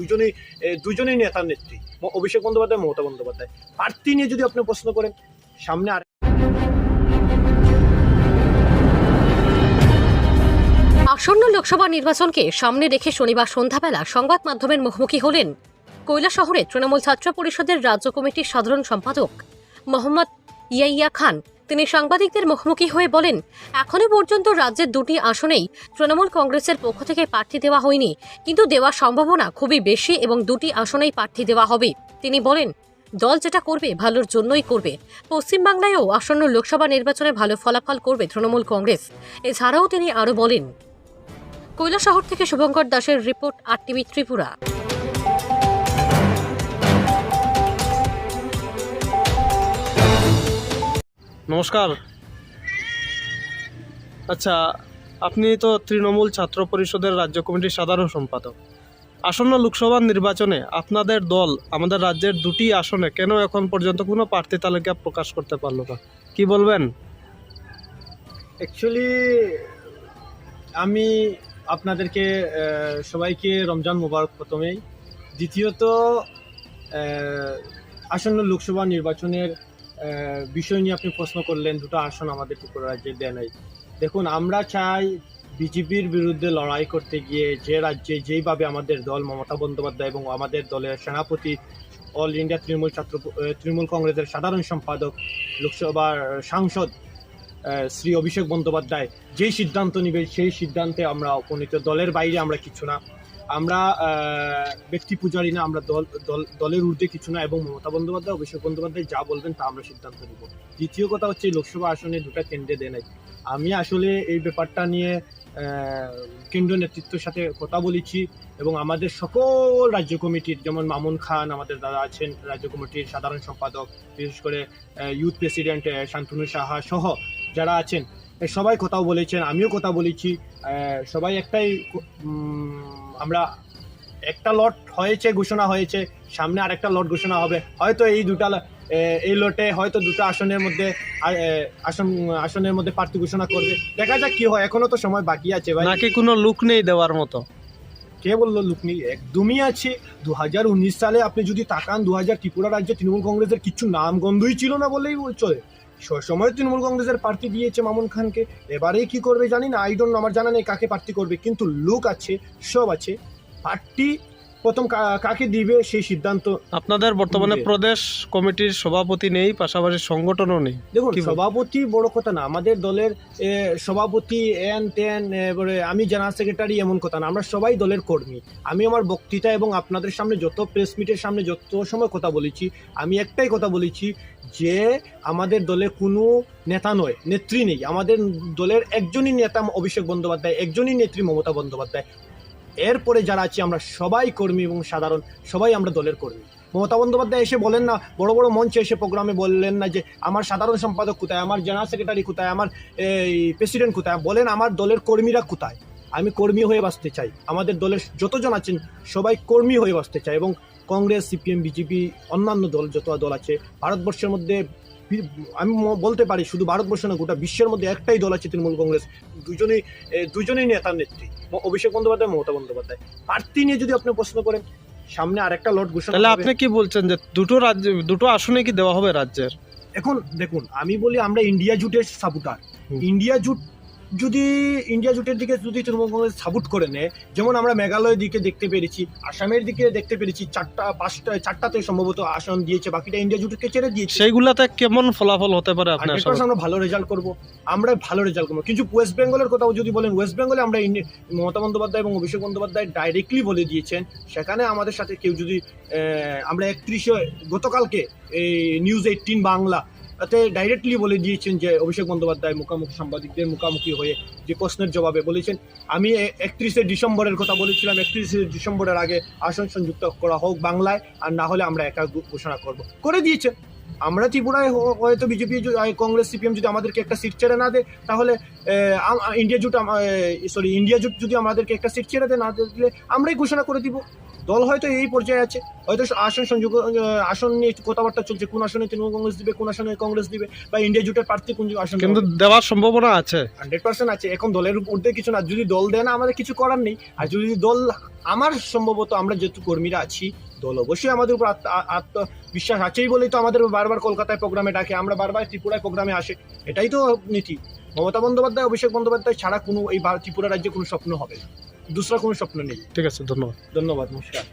দুজনেই দুজনেই নেতার। নেত্রী অভিষেক বন্দ্যোপাধ্যায়, মমতা বন্দ্যোপাধ্যায়। প্রার্থী নিয়ে যদি আপনি প্রশ্ন করেন, সামনে আর আসন্ন লোকসভা নির্বাচনকে সামনে রেখে শনিবার সন্ধ্যাবেলা সংবাদ মাধ্যমের মুখোমুখি হলেন কৈলাসহরে তৃণমূল ছাত্র পরিষদের রাজ্য কমিটির সাধারণ সম্পাদক মোহাম্মদ ইয়াইয়া খান। তিনি সাংবাদিকদের মুখোমুখি হয়ে বলেন এখনও পর্যন্ত রাজ্যের দুটি আসনেই তৃণমূল কংগ্রেসের পক্ষ থেকে প্রার্থী দেওয়া হয়নি, কিন্তু দেওয়ার সম্ভাবনা খুবই বেশি এবং দুটি আসনেই প্রার্থী দেওয়া হবে। তিনি বলেন, দল যেটা করবে ভালোর জন্যই করবে। পশ্চিমবাংলায়ও আসন্ন লোকসভা নির্বাচনে ভালো ফলাফল করবে তৃণমূল কংগ্রেস। এছাড়াও তিনি আরও বলেন, কৈলাসহর থেকে শুভঙ্কর দাসের রিপোর্ট আর টিভি ত্রিপুরা। নমস্কার। আচ্ছা আপনি তো তৃণমূল ছাত্র পরিষদের রাজ্য কমিটির সাধারণ সম্পাদক। আসন্ন লোকসভা নির্বাচনে আপনাদের দল আমাদের রাজ্যের দুটি আসনে কেন এখন পর্যন্ত কোনো প্রার্থী তালিকা প্রকাশ করতে পারল না? কি বলবেন? অ্যাকচুয়ালি আমি আপনাদেরকে সবাইকে রমজান মুবারক প্রথমেই। দ্বিতীয়ত আসন্ন লোকসভা নির্বাচনের বিষয় নিয়ে আপনি প্রশ্ন করলেন, দুটো আসন আমাদের ত্রিপুরা রাজ্যে দেয় নাই। দেখুন, আমরা চাই বিজেপির বিরুদ্ধে লড়াই করতে গিয়ে যে রাজ্যে যেইভাবে আমাদের দল মমতা বন্দ্যোপাধ্যায় এবং আমাদের দলের সেনাপতি অল ইন্ডিয়া তৃণমূল ছাত্র তৃণমূল কংগ্রেসের সাধারণ সম্পাদক, লোকসভার সাংসদ শ্রী অভিষেক বন্দ্যোপাধ্যায়, যেই সিদ্ধান্ত নিবে, সেই সিদ্ধান্তে আমরা উপনীত। দলের বাইরে আমরা কিছু না। আমরা ব্যক্তি পূজারি না আমরা দল দল দলের ঊর্ধ্বে কিছু না এবং মমতা বন্দ্যোপাধ্যায় অভিষেক বন্দ্যোপাধ্যায় যা বলবেন তা আমরা সিদ্ধান্ত নিব। দ্বিতীয় কথা হচ্ছে লোকসভা আসনে দুটা কেন্দ্রে দেয় নাই। আমি আসলে এই ব্যাপারটা নিয়ে আহ, কেন্দ্রীয় নেতৃত্বের সাথে কথা বলেছি এবং আমাদের সকল রাজ্য কমিটির যেমন মামুন খান আমাদের দাদা আছেন রাজ্য কমিটির সাধারণ সম্পাদক বিশেষ করে ইউথ প্রেসিডেন্ট শান্তনু সাহা সহ যারা আছেন সবাই কথাও বলেছেন আমিও কথা বলেছি। সবাই একটাই আমরা একটা লট হয়েছে ঘোষণা হয়েছে সামনে আরেকটা লট ঘোষণা হবে। হয়তো এই দুটা এই লটে হয়তো দুটো আসনের মধ্যে আসন আসনের মধ্যে প্রার্থী ঘোষণা করবে। দেখা যাক কি হয় এখনও তো সময় বাকি আছে ভাই। নাকি কোনো লুক নেই দেওয়ার মতো? কে বলল লুকনি একদমই আছে। দু হাজার উনিশ সালে আপনি যদি তাকান দু হাজার ত্রিপুরা রাজ্যে তৃণমূল কংগ্রেসের কিছু নাম গন্ধই ছিল না বলেই চলে সময় তৃণমূল কংগ্রেসের প্রার্থী দিয়েছে মামুন খানকে। এবারে কি করবে জানি না আই ডোন্ট আমার জানা নেই কাকে প্রার্থী করবে, কিন্তু লুক আছে, সব আছে। পার্টি প্রথম কাকে দিবে সেই সিদ্ধান্ত। আপনাদের বর্তমানে প্রদেশ কমিটির সভাপতি নেই পাশাপাশি সংগঠনও নেই। দেখুন সভাপতি বড় কথা না আমাদের দলের সভাপতি এন টেন এবারে আমি জেনারেল সেক্রেটারি এমন কথা না আমরা সবাই দলের কর্মী। আমি আমার বক্তৃতা এবং আপনাদের সামনে যত প্রেস মিটের সামনে যত সময় কথা বলেছি আমি একটাই কথা বলেছি যে আমাদের দলে কোনো নেতা নয় নেত্রী নেই। আমাদের দলের একজনই নেতা অভিষেক বন্দ্যোপাধ্যায় একজনই নেত্রী মমতা বন্দ্যোপাধ্যায়। এরপরে যারা আছি, আমরা সবাই কর্মী এবং সাধারণ, সবাই আমরা দলের কর্মী। মমতা বন্দ্যোপাধ্যায় এসে বলেন না, বড় বড় মঞ্চে এসে প্রোগ্রামে বললেন না যে, আমার সাধারণ সম্পাদক কোথায়? আমার জেনারেল সেক্রেটারি কোথায়? আমার, এই, প্রেসিডেন্ট কোথায়? বলেন, আমার দলের কর্মীরা কোথায়? আমি কর্মী হয়ে বাঁচতে চাই। আমাদের দলের যতজন আছেন, সবাই কর্মী হয়ে বাঁচতে চাই এবং কংগ্রেস, সিপিএম, বিজেপি, অন্যান্য দল, যত দল আছে, ভারতবর্ষের মধ্যে আমি বলতে পারি শুধু ভারতবর্ষ না গোটা বিশ্বের মধ্যে একটাই দল আছে তৃণমূল কংগ্রেস। দুজনেই দুজনেই নেতার নেত্রী। অভিষেক বন্দ্যোপাধ্যায় মমতা বন্দ্যোপাধ্যায়। প্রার্থী নিয়ে যদি আপনি প্রশ্ন করেন সামনে আরেকটা লট ঘোষণা তাহলে আপনি কি বলছেন যে দুটো রাজ্য দুটো আসনে কি দেওয়া হবে রাজ্যের? এখন দেখুন আমি বলি আমরা ইন্ডিয়া জুটের সাপোর্টার। ইন্ডিয়া জুট যদি ইন্ডিয়া জুটের দিকে যদি তৃণমূল কংগ্রেস সাপোর্ট করে নেয় যেমন আমরা মেঘালয়ের দিকে দেখতে পেরেছি আসামের দিকে দেখতে পেরেছি চারটা পাঁচটা চারটাতে সম্ভবত আসন দিয়েছে বাকিটা ইন্ডিয়া জুটকে ছেড়ে দিয়েছে। সেইগুলাতে কেমন ফলাফল হতে পারে আপনার আমরা ভালো রেজাল্ট করব আমরা ভালো রেজাল্ট করব। কিন্তু ওয়েস্ট বেঙ্গলের কথাও যদি বলেন ওয়েস্ট বেঙ্গলে আমরা মমতা বন্দ্যোপাধ্যায় এবং অভিষেক বন্দ্যোপাধ্যায় ডাইরেক্টলি বলে দিয়েছেন সেখানে আমাদের সাথে কেউ যদি আমরা একত্রিশে গতকালকে এই নিউজ এইটিন বাংলা তাতে ডাইরেক্টলি বলে দিয়েছেন যে অভিষেক বন্দ্যোপাধ্যায় মুখোমুখি সাংবাদিকদের মুখোমুখি হয়ে যে প্রশ্নের জবাবে বলেছেন। আমি একত্রিশে ডিসেম্বরের কথা বলেছিলাম, একত্রিশে ডিসেম্বরের আগে আসন সংযুক্ত করা হোক বাংলায়, আর না হলে আমরা একা ঘোষণা করব। করে দিয়েছেন। আমরা ত্রিপুরায় হয়তো বিজেপি কংগ্রেস, সিপিএম যদি আমাদেরকে একটা সিট ছেড়ে না দেয়, তাহলে ইন্ডিয়া জুট সরি ইন্ডিয়া জুট যদি আমাদেরকে একটা সিট ছেড়ে দেয় না দিলে আমরাই ঘোষণা করে দিব। দল হয়তো এই পর্যায়ে আছে হয়তো আসন সংযোগ আসন নিয়ে একটু কথাবার্তা চলছে কোন আসনে তৃণমূল কংগ্রেস দিবে কোন আসনে কংগ্রেস দিবে বা ইন্ডিয়া জুটের প্রার্থী কোন আসন কিন্তু দেওয়ার সম্ভাবনা আছে। হান্ড্রেড পার্সেন্ট আছে এখন দলের ঊর্ধ্বে কিছু না যদি দল দেয় না আমাদের কিছু করার নেই। আর যদি দল আমার সম্ভবত আমরা যেহেতু কর্মীরা আছি দল অবশ্যই আমাদের উপর আত্ম- আত্মবিশ্বাস আছেই বলেই তো আমাদের বারবার কলকাতায় প্রোগ্রামে ডাকে আমরা বারবার ত্রিপুরায় প্রোগ্রামে আসে এটাই তো নীতি। মমতা বন্দ্যোপাধ্যায় অভিষেক বন্দ্যোপাধ্যায় ছাড়া কোনো এই ত্রিপুরা রাজ্যে কোনো স্বপ্ন হবে। না দুসরা কোনো স্বপ্ন নেই। ঠিক আছে ধন্যবাদ। ধন্যবাদ নমস্কার।